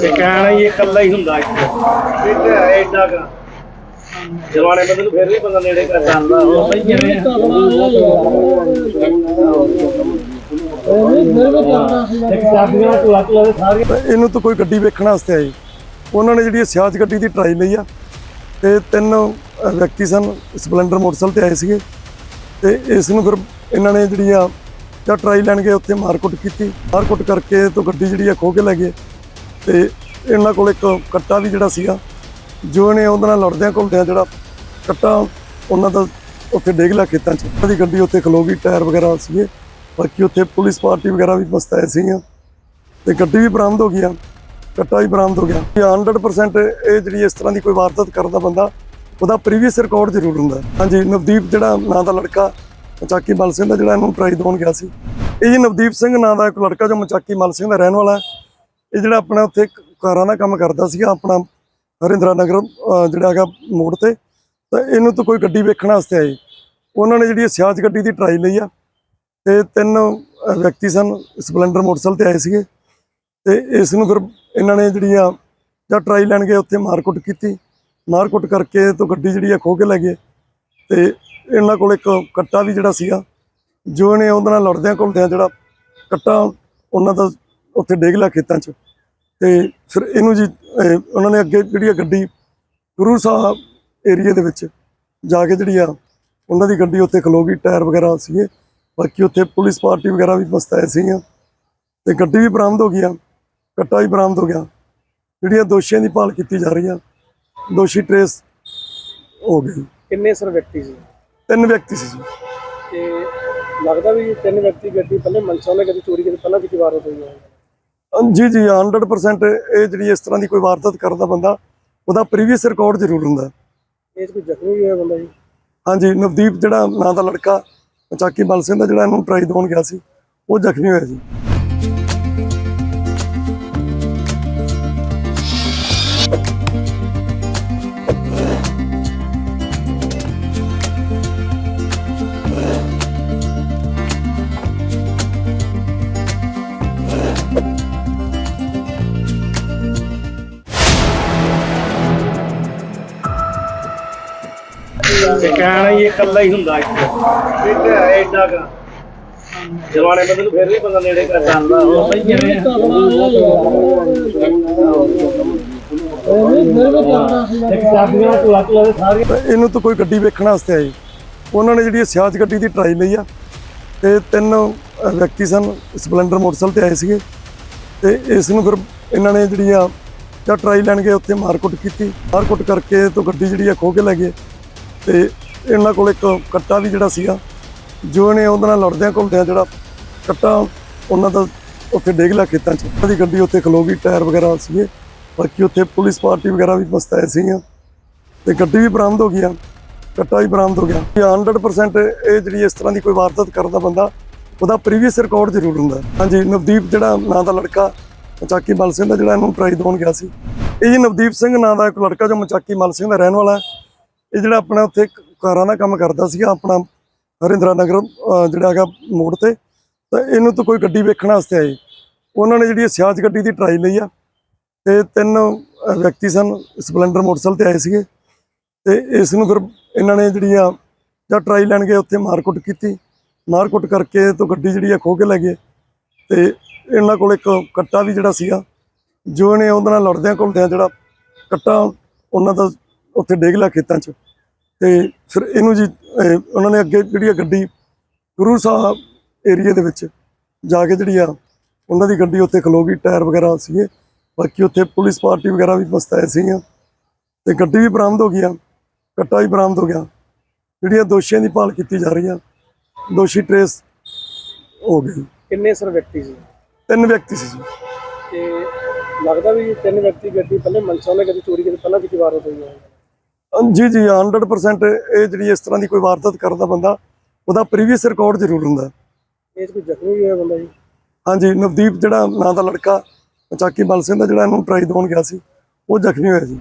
ਤੇ ਕਹਿਣਾ ਹੀ ਇਹ ਇਕੱਲਾ ਹੀ ਹੁੰਦਾ ਇੱਥੇ ਇਹ ਤੇ ਹੈ ਏਡਾ ਕਾ। ਜਵਾਨੇ ਬੰਦੇ ਨੂੰ ਫਿਰ ਵੀ ਬੰਦਾ ਨੇੜੇ ਕਰ ਜਾਂਦਾ। ਉਹ ਬਈ ਜਿਵੇਂ ਇੱਕ ਚਾਬੀਆਂ ਟੁਆ ਟੁਆ ਦੇ ਸਾਰੇ। ਤਾਂ ਇਹਨੂੰ ਤਾਂ ਕੋਈ ਗੱਡੀ ਵੇਖਣ ਵਾਸਤੇ ਆਏ ਉਹਨਾਂ ਨੇ ਜਿਹੜੀ ਸਿਆਜ ਗੱਡੀ ਦੀ ਟਰਾਈ ਲਈ ਆ ਤੇ ਤਿੰਨ ਵਿਅਕਤੀ ਸਨ ਸਪਲੈਂਡਰ ਮੋਟਰਸਾਈਕਲ ਤੇ ਆਏ ਸੀਗੇ। ਤੇ ਇਸ ਨੂੰ ਫਿਰ ਇਹਨਾਂ ਨੇ ਜਿਹੜੀ ਆ ਜਾਂ ਟਰਾਈ ਲੈਣ ਗਏ ਉੱਥੇ ਮਾਰਕੁੱਟ ਕੀਤੀ। ਮਾਰਕੁੱਟ ਕਰਕੇ ਤੋਂ ਗੱਡੀ ਜਿਹੜੀ ਆ ਖੋਹ ਕੇ ਲੈ ਗਏ। ਤੇ ਇਹਨਾਂ ਕੋਲ ਇੱਕ ਕੱਟਾ ਵੀ ਜਿਹੜਾ ਸੀਗਾ, ਜੋ ਇਹਨੇ ਉਹਦੇ ਨਾਲ ਲੜਦਿਆਂ ਘੁਲਦਿਆਂ ਜਿਹੜਾ ਕੱਟਾ ਉਹਨਾਂ ਦਾ ਉੱਥੇ ਡੇਗ ਲਿਆ ਖੇਤਾਂ 'ਚ। ਉਹਨਾਂ ਦੀ ਗੱਡੀ ਉੱਥੇ ਖਲੋ ਗਈ, ਟਾਇਰ ਵਗੈਰਾ ਸੀਗੇ। ਬਾਕੀ ਉੱਥੇ ਪੁਲਿਸ ਪਾਰਟੀ ਵਗੈਰਾ ਵੀ ਮਸਤਾਏ ਸੀਗੀਆਂ। ਤੇ ਗੱਡੀ ਵੀ ਬਰਾਮਦ ਹੋ ਗਈ ਆ, ਕੱਟਾ ਵੀ ਬਰਾਮਦ ਹੋ ਗਿਆ। ਇਹ 100% ਇਹ ਜਿਹੜੀ ਇਸ ਤਰ੍ਹਾਂ ਦੀ ਕੋਈ ਵਾਰਦਾਤ ਕਰਦਾ ਬੰਦਾ, ਉਹਦਾ ਪ੍ਰੀਵੀਅਸ ਰਿਕਾਰਡ ਜ਼ਰੂਰ ਹੁੰਦਾ। ਹਾਂਜੀ, ਨਵਦੀਪ ਜਿਹੜਾ ਨਾਂ ਦਾ ਲੜਕਾ, ਮਚਾਕੀ ਮਲ ਸਿੰਘ ਦਾ ਜਿਹੜਾ ਇਹਨੂੰ ਟਰਾਈ ਦੇਣ ਗਿਆ ਸੀ। ਇਹ ਜੀ ਨਵਦੀਪ ਸਿੰਘ ਨਾਂ ਦਾ ਇੱਕ ਲੜਕਾ ਜੋ ਮਚਾਕੀ ਮਲ ਸਿੰਘ ਦਾ ਰਹਿਣ ਵਾਲਾ ਹੈ। ਇਹ ਜਿਹੜਾ ਆਪਣਾ ਉੱਥੇ ਕਾਰਾਂ ਦਾ ਕੰਮ ਕਰਦਾ ਸੀਗਾ, ਆਪਣਾ ਹਰਿੰਦਰਾ ਨਗਰ ਜਿਹੜਾ ਹੈਗਾ ਮੋੜ ਤੇ, ਤਾਂ ਇਹਨੂੰ ਤਾਂ ਕੋਈ ਗੱਡੀ ਵੇਖਣ ਵਾਸਤੇ ਆਈ ਉਹਨਾਂ ਨੇ ਜਿਹੜੀ ਸਿਆਜ ਗੱਡੀ ਦੀ ਟਰਾਈ ਲਈ ਆ, ਤੇ ਤਿੰਨ ਵਿਅਕਤੀ ਸਨ, ਸਪਲੈਂਡਰ ਮੋਟਰਸਾਈਕਲ ਤੇ ਆਏ ਸੀਗੇ, ਤੇ ਇਸ ਨੂੰ ਫਿਰ ਇਹਨਾਂ ਨੇ ਜਿਹੜੀ ਆ ਜਾਂ ਟਰਾਈ ਲੈਣ ਗਏ, ਉੱਥੇ ਮਾਰਕੁੱਟ ਕੀਤੀ। ਮਾਰਕੁੱਟ ਕਰਕੇ ਤੋਂ ਗੱਡੀ ਜਿਹੜੀ ਆ ਖੋਹ ਕੇ ਲੈ ਗਏ। ਤੇ ਇਹਨਾਂ ਕੋਲ ਇੱਕ ਕੱਟਾ ਵੀ ਜਿਹੜਾ ਸੀਗਾ, ਜੋ ਇਹਨੇ ਉਹਦੇ ਨਾਲ ਲੜਦਿਆਂ ਘੁਲਦਿਆਂ ਜਿਹੜਾ ਕੱਟਾ, ਉਹਨਾਂ ਦਾ ਉੱਥੇ ਡੇਗ ਲਿਆ ਖੇਤਾਂ 'ਚ। ਤੇ ਫਿਰ ਇਹਨੂੰ ਜੀ ਉਹਨਾਂ ਨੇ ਅੱਗੇ ਜਿਹੜੀ ਆ ਗੱਡੀ ਗੁਰੂ ਸਾਹਿਬ ਏਰੀਆ ਦੇ ਵਿੱਚ ਜਾ ਕੇ ਜਿਹੜੀ ਆ ਉਹਨਾਂ ਦੀ ਗੱਡੀ ਉੱਥੇ ਖਲੋ ਗਈ ਟਾਇਰ ਵਗੈਰਾ ਸੀਗੇ। ਬਾਕੀ ਉੱਥੇ ਪੁਲਿਸ ਪਾਰਟੀ ਵਗੈਰਾ ਵੀ ਮਸਤਾਏ ਸੀਗੀਆਂ। ਤੇ ਗੱਡੀ ਵੀ ਬਰਾਮਦ ਹੋ ਗਈ ਆ ਕੱਟਾ ਵੀ ਬਰਾਮਦ ਹੋ ਗਿਆ। ਜਿਹੜੀਆਂ ਦੋਸ਼ੀਆਂ ਦੀ ਭਾਲ ਕੀਤੀ ਜਾ ਰਹੀ ਆ ਦੋਸ਼ੀ ਟ੍ਰੇਸ ਹੋ ਗਏ। ਕਿੰਨੇ ਸਰ ਵਿਅਕਤੀ ਸੀ? ਤਿੰਨ ਵਿਅਕਤੀ ਸੀ ਜੀ। ਤੇ ਲੱਗਦਾ ਵੀ ਤਿੰਨ ਵਿਅਕਤੀ ਗੱਡੀ ਪਹਿਲੇ ਮਨਸਾ ਨੇ ਕਦੀ ਚੋਰੀ ਕੀਤੀ ਪਹਿਲਾਂ ਵੀ ਵਾਰ ਹੋਈ ਹੈ ਜੀ ਜੀ 100% ਇਹ ਜਿਹੜੀ ਇਸ ਤਰ੍ਹਾਂ ਦੀ ਕੋਈ ਵਾਰਦਾਤ ਕਰਦਾ ਬੰਦਾ ਉਹਦਾ ਪ੍ਰੀਵੀਅਸ ਰਿਕਾਰਡ ਜ਼ਰੂਰ ਹੁੰਦਾ। ਇਹ ਕੋਈ ਜ਼ਖਮੀ ਵੀ ਹੋਇਆ ਬੰਦਾ ਜੀ? ਹਾਂਜੀ ਨਵਦੀਪ ਜਿਹੜਾ ਨਾਂ ਦਾ ਲੜਕਾ ਮਚਾਕੀ ਮਲ ਸਿੰਘ ਦਾ ਜਿਹੜਾ ਇਹਨੂੰ ਟਰਾਈ ਦੇਣ ਗਿਆ ਸੀ ਉਹ ਜ਼ਖਮੀ ਹੋਇਆ ਜੀ। ਤੇ ਕਹਿਣਾ ਹੀ ਇਹ ਇਕੱਲਾ ਹੀ ਹੁੰਦਾ ਇੱਥੇ। ਇਹ ਤੇ ਹੈ ਏਡਾ ਕਾ। ਜਵਾਨੇ ਬੰਦੇ ਨੂੰ ਫਿਰ ਵੀ ਬੰਦਾ ਨੇੜੇ ਕਰ ਜਾਂਦਾ। ਉਹ ਬਈ ਜਿਵੇਂ ਇੱਕ ਚਾਬੀਆਂ ਟੁਆ ਟੁਆ ਦੇ ਸਾਰੇ ਤਾਂ ਇਹਨੂੰ ਤਾਂ ਕੋਈ ਗੱਡੀ ਵੇਖਣ ਵਾਸਤੇ ਆਏ ਉਹਨਾਂ ਨੇ ਜਿਹੜੀ ਸਿਆਜ ਗੱਡੀ ਦੀ ਟਰਾਈ ਲਈ ਆ ਤੇ ਤਿੰਨ ਵਿਅਕਤੀ ਸਨ ਸਪਲੈਂਡਰ ਮੋਟਰਸਾਈਕਲ ਤੇ ਆਏ ਸੀਗੇ। ਤੇ ਇਸ ਨੂੰ ਫਿਰ ਇਹਨਾਂ ਨੇ ਜਿਹੜੀ ਆ ਜਾਂ ਟਰਾਈ ਲੈਣ ਗਏ ਉੱਥੇ ਮਾਰਕੁੱਟ ਕੀਤੀ। ਮਾਰਕੁੱਟ ਕਰਕੇ ਤੋਂ ਗੱਡੀ ਜਿਹੜੀ ਆ ਖੋਹ ਕੇ ਲੈ ਗਏ। ਤੇ ਇਹਨਾਂ ਕੋਲ ਇੱਕ ਕੱਟਾ ਵੀ ਜਿਹੜਾ ਸੀਗਾ, ਜੋ ਇਹਨੇ ਉਹਦੇ ਨਾਲ ਲੜਦਿਆਂ ਘੁਲਦਿਆਂ ਜਿਹੜਾ ਕੱਟਾ ਉਹਨਾਂ ਦਾ ਉੱਥੇ ਡੇਗ ਲਿਆ ਖੇਤਾਂ 'ਚ। ਉਹਨਾਂ ਦੀ ਗੱਡੀ ਉੱਥੇ ਖਲੋ ਗਈ, ਟਾਇਰ ਵਗੈਰਾ ਸੀਗੇ। ਬਾਕੀ ਉੱਥੇ ਪੁਲਿਸ ਪਾਰਟੀ ਵਗੈਰਾ ਵੀ ਮਸਤਾਏ ਸੀਗੀਆਂ। ਤੇ ਗੱਡੀ ਵੀ ਬਰਾਮਦ ਹੋ ਗਈ ਆ, ਕੱਟਾ ਵੀ ਬਰਾਮਦ ਹੋ ਗਿਆ। ਇਹ 100% ਇਹ ਜਿਹੜੀ ਇਸ ਤਰ੍ਹਾਂ ਦੀ ਕੋਈ ਵਾਰਦਾਤ ਕਰਦਾ ਬੰਦਾ, ਉਹਦਾ ਪ੍ਰੀਵੀਅਸ ਰਿਕਾਰਡ ਜ਼ਰੂਰ ਹੁੰਦਾ। ਹਾਂਜੀ, ਨਵਦੀਪ ਜਿਹੜਾ ਨਾਂ ਦਾ ਲੜਕਾ, ਮਚਾਕੀ ਮਲ ਸਿੰਘ ਦਾ ਜਿਹੜਾ ਇਹਨੂੰ ਟਰਾਈ ਦੇਣ ਗਿਆ ਸੀ। ਇਹ ਜੀ ਨਵਦੀਪ ਸਿੰਘ ਨਾਂ ਦਾ ਇੱਕ ਲੜਕਾ ਜੋ ਮਚਾਕੀ ਮਲ ਸਿੰਘ ਦਾ ਰਹਿਣ ਵਾਲਾ ਹੈ। ਇਹ ਜਿਹੜਾ ਆਪਣਾ ਉੱਥੇ ਕਾਰਾਂ ਦਾ ਕੰਮ ਕਰਦਾ ਸੀਗਾ, ਆਪਣਾ ਹਰਿੰਦਰਾ ਨਗਰ ਜਿਹੜਾ ਹੈਗਾ ਮੋੜ ਤੇ, ਤਾਂ ਇਹਨੂੰ ਤਾਂ ਕੋਈ ਗੱਡੀ ਵੇਖਣ ਵਾਸਤੇ ਆਏ। ਉਹਨਾਂ ਨੇ ਜਿਹੜੀ ਸਿਆਜ ਗੱਡੀ ਦੀ ਟਰਾਈ ਲਈ ਆ, ਤੇ ਤਿੰਨ ਵਿਅਕਤੀ ਸਨ, ਸਪਲੈਂਡਰ ਮੋਟਰਸਾਈਕਲ ਤੇ ਆਏ ਸੀਗੇ, ਤੇ ਇਸ ਨੂੰ ਫਿਰ ਇਹਨਾਂ ਨੇ ਜਿਹੜੀ ਆ ਜਾਂ ਟਰਾਈ ਲੈਣ ਗਏ, ਉੱਥੇ ਮਾਰਕੁੱਟ ਕੀਤੀ। ਮਾਰਕੁੱਟ ਕਰਕੇ ਤੋਂ ਗੱਡੀ ਜਿਹੜੀ ਆ ਖੋਹ ਕੇ ਲੈ ਗਏ। ਤੇ ਇਹਨਾਂ ਕੋਲ ਇੱਕ ਕੱਟਾ ਵੀ ਜਿਹੜਾ ਸੀਗਾ, ਜੋ ਇਹਨੇ ਉਹਦੇ ਨਾਲ ਲੜਦਿਆਂ ਘੁਲਦਿਆਂ ਜਿਹੜਾ ਕੱਟਾ, ਉਹਨਾਂ ਦਾ ਉੱਥੇ ਡੇਗ ਲਿਆ ਖੇਤਾਂ 'ਚ। ਤੇ ਫਿਰ ਇਹਨੂੰ ਜੀ ਉਹਨਾਂ ਨੇ ਅੱਗੇ ਜਿਹੜੀ ਆ ਗੱਡੀ ਗੁਰੂ ਸਾਹਿਬ ਏਰੀਆ ਦੇ ਵਿੱਚ ਜਾ ਕੇ ਜਿਹੜੀ ਆ ਉਹਨਾਂ ਦੀ ਗੱਡੀ ਉੱਥੇ ਖਲੋ ਗਈ ਟਾਇਰ ਵਗੈਰਾ ਸੀਗੇ। ਬਾਕੀ ਉੱਥੇ ਪੁਲਿਸ ਪਾਰਟੀ ਵਗੈਰਾ ਵੀ ਮਸਤਾਏ ਸੀਗੀਆਂ। ਤੇ ਗੱਡੀ ਵੀ ਬਰਾਮਦ ਹੋ ਗਈ ਆ ਕੱਟਾ ਵੀ ਬਰਾਮਦ ਹੋ ਗਿਆ। ਜਿਹੜੀਆਂ ਦੋਸ਼ੀਆਂ ਦੀ ਭਾਲ ਕੀਤੀ ਜਾ ਰਹੀ ਆ ਦੋਸ਼ੀ ਟ੍ਰੇਸ ਹੋ ਗਏ। ਕਿੰਨੇ ਸਰ ਵਿਅਕਤੀ ਸੀ? ਤਿੰਨ ਵਿਅਕਤੀ ਸੀ ਜੀ। ਤੇ ਲੱਗਦਾ ਵੀ ਤਿੰਨ ਵਿਅਕਤੀ ਗੱਡੀ ਪਹਿਲੇ ਮਨਸਾ ਨੇ ਕਦੀ ਚੋਰੀ ਕੀਤੀ ਪਹਿਲਾਂ ਵੀ ਵਾਰ ਹੋਈ ਹੈ। ਜੀ ਜੀ 100% ਇਹ ਜਿਹੜੀ ਇਸ ਤਰ੍ਹਾਂ ਦੀ ਕੋਈ ਵਾਰਦਾਤ ਕਰਦਾ ਬੰਦਾ ਉਹਦਾ ਪ੍ਰੀਵੀਅਸ ਰਿਕਾਰਡ ਜ਼ਰੂਰ ਹੁੰਦਾ। ਇਹ ਕੋਈ ਜ਼ਖਮੀ ਵੀ ਹੋਇਆ ਬੰਦਾ ਜੀ ਹਾਂਜੀ ਨਵਦੀਪ ਜਿਹੜਾ ਨਾਂ ਦਾ ਲੜਕਾ ਮਚਾਕੀ ਮਲ ਸਿੰਘ ਦਾ ਜਿਹੜਾ ਇਹਨੂੰ ਟਰਾਈ ਦੇਣ ਗਿਆ ਸੀ ਉਹ ਜ਼ਖਮੀ ਹੋਇਆ ਜੀ